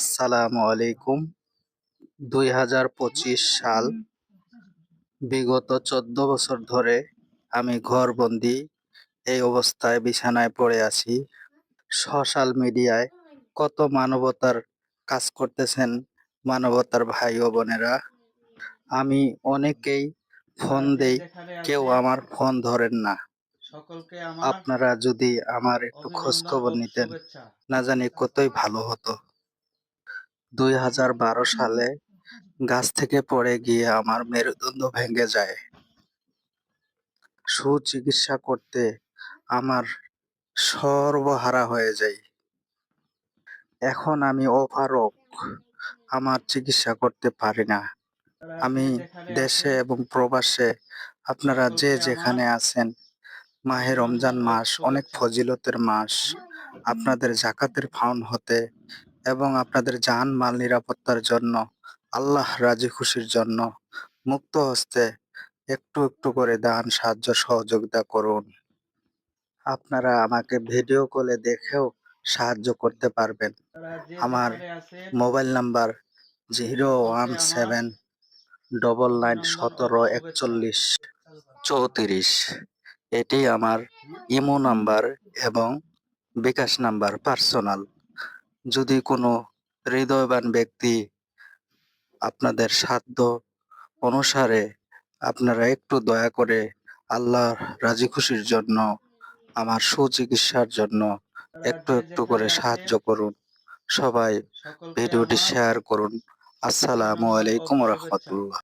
আসসালামু আলাইকুম। দুই হাজার পঁচিশ সাল, বিগত চোদ্দ বছর ধরে আমি ঘরবন্দি, এই অবস্থায় বিছানায় পড়ে আছি। সোশ্যাল মিডিয়ায় কত মানবতার কাজ করতেছেন মানবতার ভাই ও বোনেরা। আমি অনেকেই ফোন দেই, কেউ আমার ফোন ধরেন না। আপনারা যদি আমার একটু খোঁজ খবর নিতেন, না জানি কতই ভালো হতো। দুই হাজার বারো সালে গাছ থেকে পড়ে গিয়ে আমার মেরুদণ্ড ভেঙে যায়। সুচিকিৎসা করতে আমার সর্বহারা হয়ে যাই। এখন আমি অপারক আমার চিকিৎসা করতে পারি না। আমি দেশে এবং প্রবাসে, আপনারা যে যেখানে আছেন, মাহে রমজান মাস অনেক ফজিলতের মাস। আপনাদের জাকাতের ফাউন হতে এবং আপনাদের জান মাল নিরাপত্তার জন্য, আল্লাহ রাজি খুশির জন্য মুক্ত হস্তে একটু একটু করে দান, সাহায্য, সহযোগিতা করুন। আপনারা আমাকে ভিডিও কলে দেখেও সাহায্য করতে পারবেন। আমার mobile number zero one seven double nine সতেরো একচল্লিশ চৌত্রিশ। এটি আমার ইমো নাম্বার এবং বিকাশ নাম্বার পার্সোনাল। যদি কোনো হৃদয়বান ব্যক্তি আপনাদের সাধ্য অনুসারে আপনারা একটু দয়া করে আল্লাহর রাজি খুশির জন্য আমার সুচিকিৎসার জন্য একটু একটু করে সাহায্য করুন। সবাই ভিডিওটি শেয়ার করুন। আসসালামু আলাইকুম রহমতুল্লাহ।